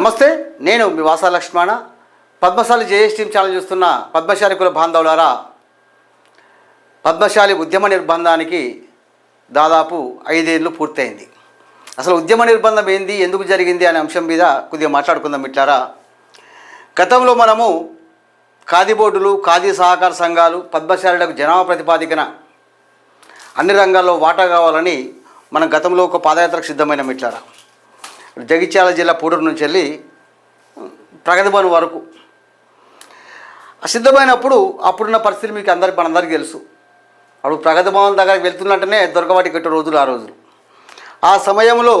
నమస్తే నేను మీ వాసా లక్ష్మణ. పద్మశాలి జేఎస్ ఛానల్ చూస్తున్న పద్మశాలి కుల బాంధవులారా పద్మశాలి ఉద్యమ నిర్బంధానికి దాదాపు ఐదేళ్ళు పూర్తయింది. అసలు ఉద్యమ నిర్బంధం ఏంది ఎందుకు జరిగింది అనే అంశం మీద కొద్దిగా మాట్లాడుకుందాం ఇట్లారా గతంలో మనము ఖాదీ బోర్డులు ఖాదీ సహకార సంఘాలు పద్మశాలులకు జనాభా ప్రతిపాదికన అన్ని రంగాల్లో వాటా కావాలని మనం గతంలో ఒక పాదయాత్రకు సిద్ధమైన మిట్లారా. జగిత్యాల జిల్లా పూడూరు నుంచి వెళ్ళి ప్రగతిభవన్ వరకు. సిద్ధమైనప్పుడు అప్పుడున్న పరిస్థితి మీకు అందరికి మనందరికీ తెలుసు. అప్పుడు ప్రగతి భవన్ దగ్గరికి వెళ్తున్నట్టునే దొరకవాటి కట్టే రోజులు ఆ రోజులు. ఆ సమయంలో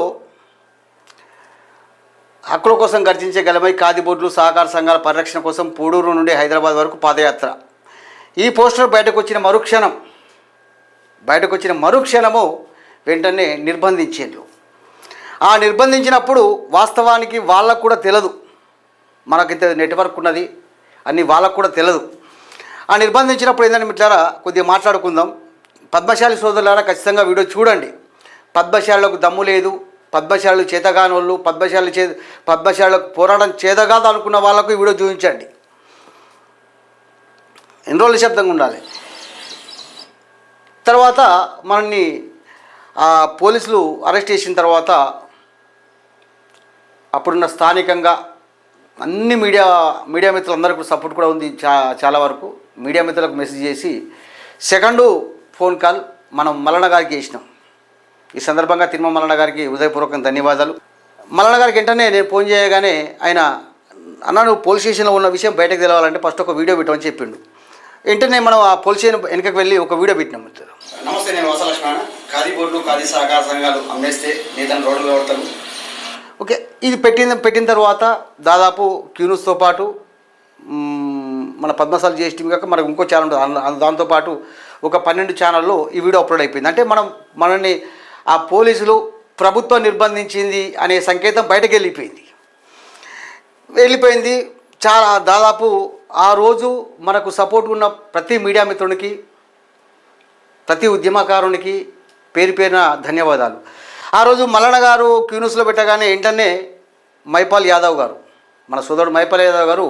హక్కుల కోసం గర్జించే గలమై ఖాదీ బోర్డులు సహకార సంఘాల పరిరక్షణ కోసం పూడూరు నుండి హైదరాబాద్ వరకు పాదయాత్ర. ఈ పోస్టర్ బయటకు వచ్చిన మరుక్షణం బయటకు వచ్చిన మరుక్షణము వెంటనే నిర్బంధించిండ్రు ఆ నిర్బంధించినప్పుడు వాస్తవానికి వాళ్ళకు కూడా తెలియదు మనకింత నెట్వర్క్ ఉన్నది అని వాళ్ళకు కూడా తెలియదు ఆ నిర్బంధించినప్పుడు ఏంటంటే మిట్లారా కొద్దిగా మాట్లాడుకుందాం. పద్మశాలి సోదరులారా ఖచ్చితంగా వీడియో చూడండి. పద్మశాలకు దమ్ము లేదు పద్మశాలు చేతగాని వాళ్ళు పద్మశాలలు చే పద్మశాలకు పోరాటం చేతగాదు అనుకున్న వాళ్ళకు ఈ వీడియో చూపించండి. ఎన్ని రోజులు శబ్దంగా ఉండాలి? తర్వాత మనల్ని ఆ పోలీసులు అరెస్ట్ చేసిన తర్వాత అప్పుడున్న స్థానికంగా అన్ని మీడియా మీడియా మిత్రులందరికీ సపోర్ట్ కూడా ఉంది చా చాలా వరకు. మీడియా మిత్రులకు మెసేజ్ చేసి సెకండు ఫోన్ కాల్ మనం మల్లన్న గారికి చేసినాం. ఈ సందర్భంగా తిరుమ మల్లన్న గారికి హృదయపూర్వకంగా ధన్యవాదాలు. మల్లన్న గారికి వెంటనే నేను ఫోన్ చేయగానే ఆయన అన్న నువ్వు పోలీస్ స్టేషన్లో ఉన్న విషయం బయటకు తెలవాలంటే ఫస్ట్ ఒక వీడియో పెట్టమని చెప్పిండు. వెంటనే మనం ఆ పోలీస్ స్టేషన్ వెనకకి వెళ్ళి ఒక వీడియో పెట్టినాం మిత్రులు నమస్తే నేను వసలక్ష్మణ ఖాదీ బోర్డు ఖాదీ సహకార సంఘాలు అమ్మేస్తే నేతను రోడ్డు కొడతాను ఓకే ఇది పెట్టిన పెట్టిన తర్వాత దాదాపు క్యూన్స్తో పాటు మన పద్మశాలి జిఎస్టీ కాక మనకు ఇంకో ఛానల్ ఉంటుంది. దాంతోపాటు ఒక పన్నెండు ఛానల్లో ఈ వీడియో అప్లోడ్ అయిపోయింది. అంటే మనం మనల్ని ఆ పోలీసులు ప్రభుత్వం నిర్బంధించింది అనే సంకేతం బయటకు వెళ్ళిపోయింది. వెళ్ళిపోయింది. చాలా దాదాపు ఆ రోజు మనకు సపోర్ట్ ఉన్న ప్రతి మీడియా మిత్రునికి ప్రతి ఉద్యమకారునికి పేరు పేరున ధన్యవాదాలు. ఆ రోజు మల్లన్న గారు క్యూన్యూస్లో పెట్టగానే ఏంటనే మైపాల్ యాదవ్ గారు మన సోదరుడు మైపాల్ యాదవ్ గారు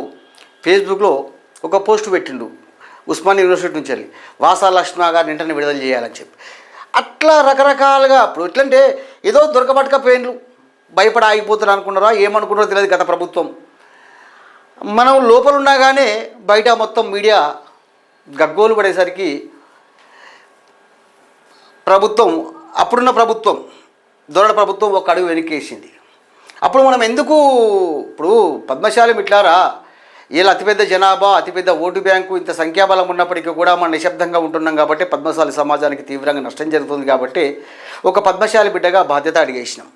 ఫేస్బుక్లో ఒక పోస్ట్ పెట్టిండు ఉస్మాన్ యూనివర్సిటీ నుంచి వెళ్ళి వాసా లక్ష్మ గారిని వెంటనే విడుదల చేయాలని చెప్పి. అట్లా రకరకాలుగా ఇప్పుడు ఎట్లంటే ఏదో దొరకబట్టకపోయినరు భయపడ ఆగిపోతారు అనుకున్నారా ఏమనుకున్నారో తెలియదు గత ప్రభుత్వం. మనం లోపల ఉండగానే బయట మొత్తం మీడియా గగ్గోలు పడేసరికి ప్రభుత్వం అప్పుడున్న ప్రభుత్వం దొరల ప్రభుత్వం ఒక అడుగు వెనకేసింది. అప్పుడు మనం ఎందుకు ఇప్పుడు పద్మశాలి మిట్లారా? వీళ్ళు అతిపెద్ద జనాభా అతిపెద్ద ఓటు బ్యాంకు ఇంత సంఖ్యాబలం ఉన్నప్పటికీ కూడా మనం నిశ్శబ్దంగా ఉంటున్నాం కాబట్టి పద్మశాలి సమాజానికి తీవ్రంగా నష్టం జరుగుతుంది కాబట్టి ఒక పద్మశాలి బిడ్డగా బాధ్యత అడిగేసినాం.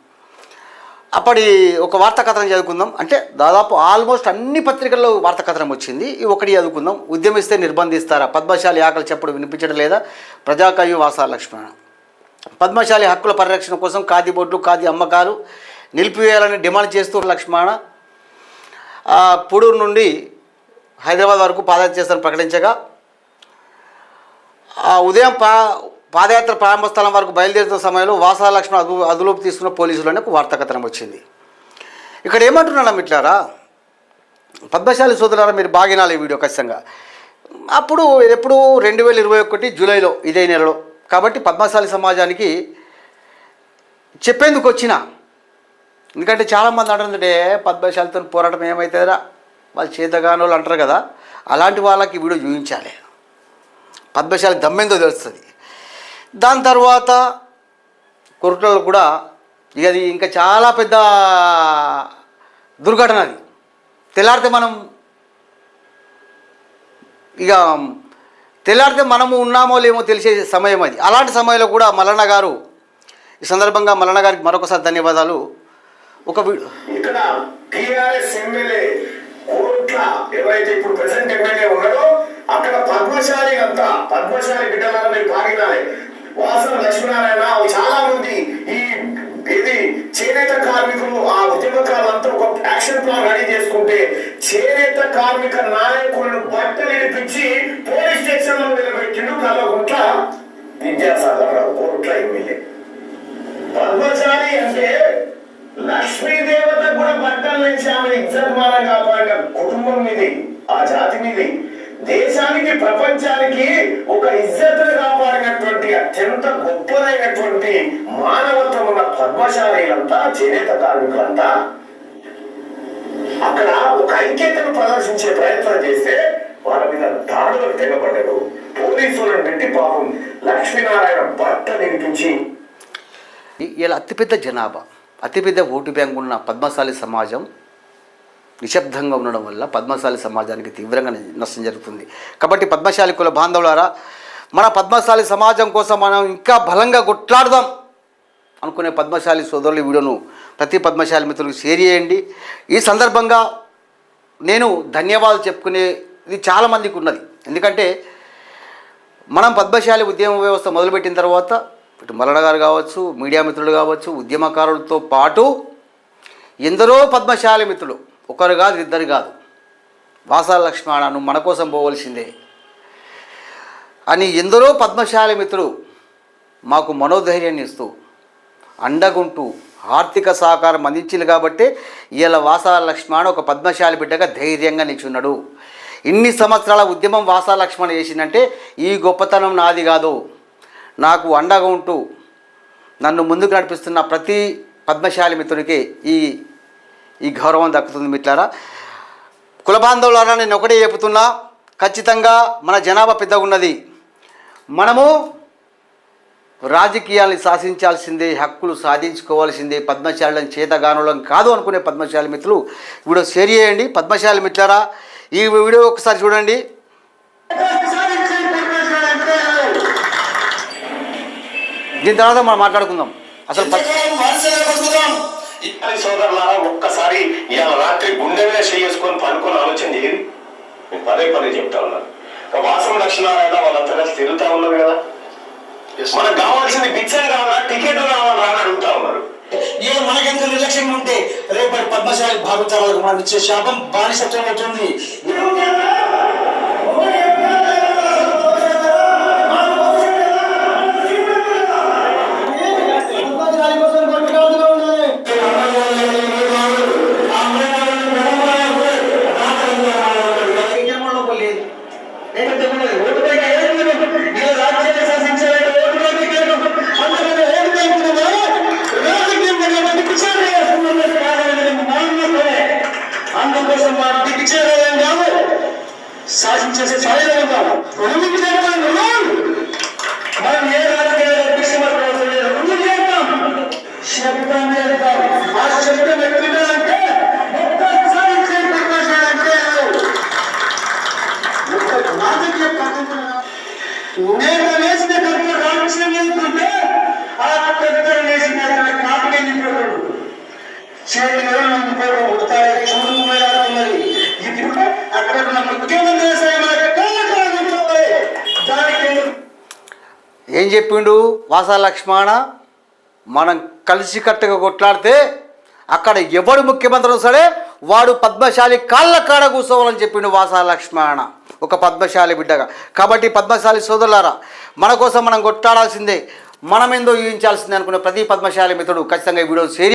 అప్పటి ఒక వార్తా కథనం చదువుకుందాం. అంటే దాదాపు ఆల్మోస్ట్ అన్ని పత్రికల్లో వార్తా కథనం వచ్చింది. ఈ ఒకటి చదువుకుందాం. ఉద్యమిస్తే నిర్బంధిస్తారా? పద్మశాలి ఆకలి చెప్పుడు వినిపించడం లేదా? ప్రజాకవి వాసా లక్ష్మణ. పద్మశాలి హక్కుల పరిరక్షణ కోసం ఖాదీ బోర్డులు ఖాదీ అమ్మకాలు నిలిపివేయాలని డిమాండ్ చేస్తూ లక్ష్మణ. పూడూరు నుండి హైదరాబాద్ వరకు పాదయాత్ర చేస్తారని ప్రకటించగా ఉదయం పా పాదయాత్ర ప్రారంభ స్థలం వరకు బయలుదేరుతున్న సమయంలో వాసా లక్ష్మణ అదు అదులోపు తీసుకున్న పోలీసులు అనే ఒక వార్తాకథనం వచ్చింది. ఇక్కడ ఏమంటున్నాను మిట్లారా? పద్మశాలి సోదరులారా మీరు బాగినాలి ఈ వీడియో ఖచ్చితంగా. అప్పుడు ఎప్పుడు రెండు వేల ఇరవై ఒకటి జూలైలో ఇదే నెలలో కాబట్టి పద్మశాలి సమాజానికి చెప్పేందుకు వచ్చిన ఎందుకంటే చాలామంది అంటుందంటే పద్మశాలితో పోరాటం ఏమవుతుందిరా వాళ్ళు చేతగానోళ్ళు అంటారు కదా. అలాంటి వాళ్ళకి వీడియో చూపించాలి. పద్మశాలి దమ్మెందో తెలుస్తుంది. దాని తర్వాత కొరటలో కూడా ఇక అది ఇంకా చాలా పెద్ద దుర్ఘటన అది. తెల్లారితే మనం ఇక తెల్లారితే మనము ఉన్నామో లేమో తెలిసే సమయం అది. అలాంటి సమయంలో కూడా మల్లన్న గారు ఈ సందర్భంగా మల్లన్న గారికి మరొకసారి ధన్యవాదాలు. ఒక ఇక్కడ టిఆర్ఎస్ ఎమ్మెల్యే కోట్ల ఎవరైతే ఇప్పుడు ప్రెసెంట్ ఎమ్మెల్యే అక్కడ పద్మశాలి అంతా పద్మశాలి బిడ్డలను మీరు వాసన లక్ష్మీనారాయణ చాలా మంది ఈ ఇది చేనేత కార్మికులు ఆ ఒక యాక్షన్ ప్లాన్ రెడీ ఉంటే చేనేత కార్మిక నాయకులను బట్టలు ఇడిపించి పోలీస్ స్టేషన్లో నిలబెట్టిండు కల్లగుంట్ల విద్యాసాగర్ రావు కోట్ల ఎమ్మెల్యే. పద్మచారి అంటే లక్ష్మీ దేవత కూడా బట్టలు నుంచి ఆమె కాపాడిన కుటుంబం మీది ఆ జాతి మీది. దేశానికి ప్రపంచానికి ఒక ఇజ్జత్ కాపాడినటువంటి అత్యంత గొప్పదైనటువంటి మానవత్వం ఉన్న పద్మశాలీలంతా చేనేత కార్మికులంతా అక్కడ ఐక్యతను ప్రదర్శించే ప్రయత్నం చేస్తే వాళ్ళ మీద దాడులకు తెగబడ్డాడు పోలీసులను పెట్టి పాపం లక్ష్మీనారాయణ భర్త నిలిపించి ఇలా అతిపెద్ద జనాభా అతిపెద్ద ఓటు బ్యాంక్ ఉన్న పద్మశాలి సమాజం నిశ్శబ్దంగా ఉండడం వల్ల పద్మశాలి సమాజానికి తీవ్రంగా నష్టం జరుగుతుంది. కాబట్టి పద్మశాలి కుల బాంధవులారా మన పద్మశాలి సమాజం కోసం మనం ఇంకా బలంగా కొట్లాడదాం అనుకునే పద్మశాలి సోదరుల వీడియోను ప్రతి పద్మశాలి మిత్రులకు షేర్ చేయండి. ఈ సందర్భంగా నేను ధన్యవాదాలు చెప్పుకునేది చాలామందికి ఉన్నది. ఎందుకంటే మనం పద్మశాలి ఉద్యమ వ్యవస్థ మొదలుపెట్టిన తర్వాత ఇటు మల్లన్న గారు కావచ్చు మీడియా మిత్రులు కావచ్చు ఉద్యమకారులతో పాటు ఎందరో పద్మశాలి మిత్రులు ఒకరు కాదు ఇద్దరు కాదు. వాసాల లక్ష్మణ నువ్వు మన కోసం పోవలసిందే. అని ఎందరో పద్మశాలి మిత్రులు మాకు మనోధైర్యాన్ని ఇస్తూ అండగుంటూ ఆర్థిక సహకారం అందించింది కాబట్టి ఇవాళ వాసాల లక్ష్మణ ఒక పద్మశాలి బిడ్డగా ధైర్యంగా నిల్చున్నాడు. ఇన్ని సంవత్సరాల ఉద్యమం వాసాల లక్ష్మణ చేసిందంటే ఈ గొప్పతనం నాది కాదు. నాకు అండగా ఉంటూ నన్ను ముందుకు నడిపిస్తున్న ప్రతి పద్మశాలి మిత్రునికి ఈ ఈ గౌరవం దక్కుతుంది మిట్లారా కులబాంధవులారా నేను ఒకటే చెబుతున్నా ఖచ్చితంగా మన జనాభా పెద్దగా ఉన్నది. మనము రాజకీయాల్ని శాసించాల్సిందే హక్కులు సాధించుకోవాల్సిందే పద్మశాలను చేతగానులం కాదు అనుకునే పద్మశాలి మిత్రులు వీడియో షేర్ చేయండి. పద్మశాలి మిత్రులారా ఈ వీడియో ఒకసారి చూడండి. దీని తర్వాత మనం మాట్లాడుకుందాం. అసలు సోదరులారా ఒక్కసారి ఇవాళ రాత్రి గుండె మీద చేసుకొని పనుకొని ఆలోచన చేయండి. పదే పదే చెప్తా ఉన్నాను. ఇక లక్షణాలైనా వాళ్ళంతగా కలిసి తిరుగుతా ఉన్నారు కదా. బిచ్చం కావాలా టికెట్ కావాలా అని అడుగుతా ఉన్నారు ఏ మనకెంత నిర్లక్ష్యం ఉంటే రేపటి పద్మశాలి భావితరాలకు మనం ఇచ్చే శాపం బానిసత్వం అవుతుంది. సాధించేసే సాయం కాదు రెండు చేయాలి మనం ఏ రాజకీయ దిశమర్పడం రెండు చేద్దాం శబ్దం చేద్దాం ఆ శబ్దం ఎక్కడంటే నేను వేసిన కర్త రామకృష్ణ వెళ్తుంటే ఆ కర్త వేసిన కాపుని చేతి అందుకోవడం ఏం చెప్పిండు? వాసా లక్ష్మణ మనం కలిసికట్టుగా కొట్లాడితే అక్కడ ఎవడు ముఖ్యమంత్రి సరే వాడు పద్మశాలి కాళ్ళ కాడ కూర్చోవాలని చెప్పిండు వాసా లక్ష్మణ ఒక పద్మశాలి బిడ్డగా. కాబట్టి పద్మశాలి సోదరులారా మన కోసం మనం కొట్లాడాల్సిందే మనమేందో ఊహించాల్సిందే అనుకునే ప్రతి పద్మశాలి మిత్రుడు ఖచ్చితంగా ఈ వీడియో షేర్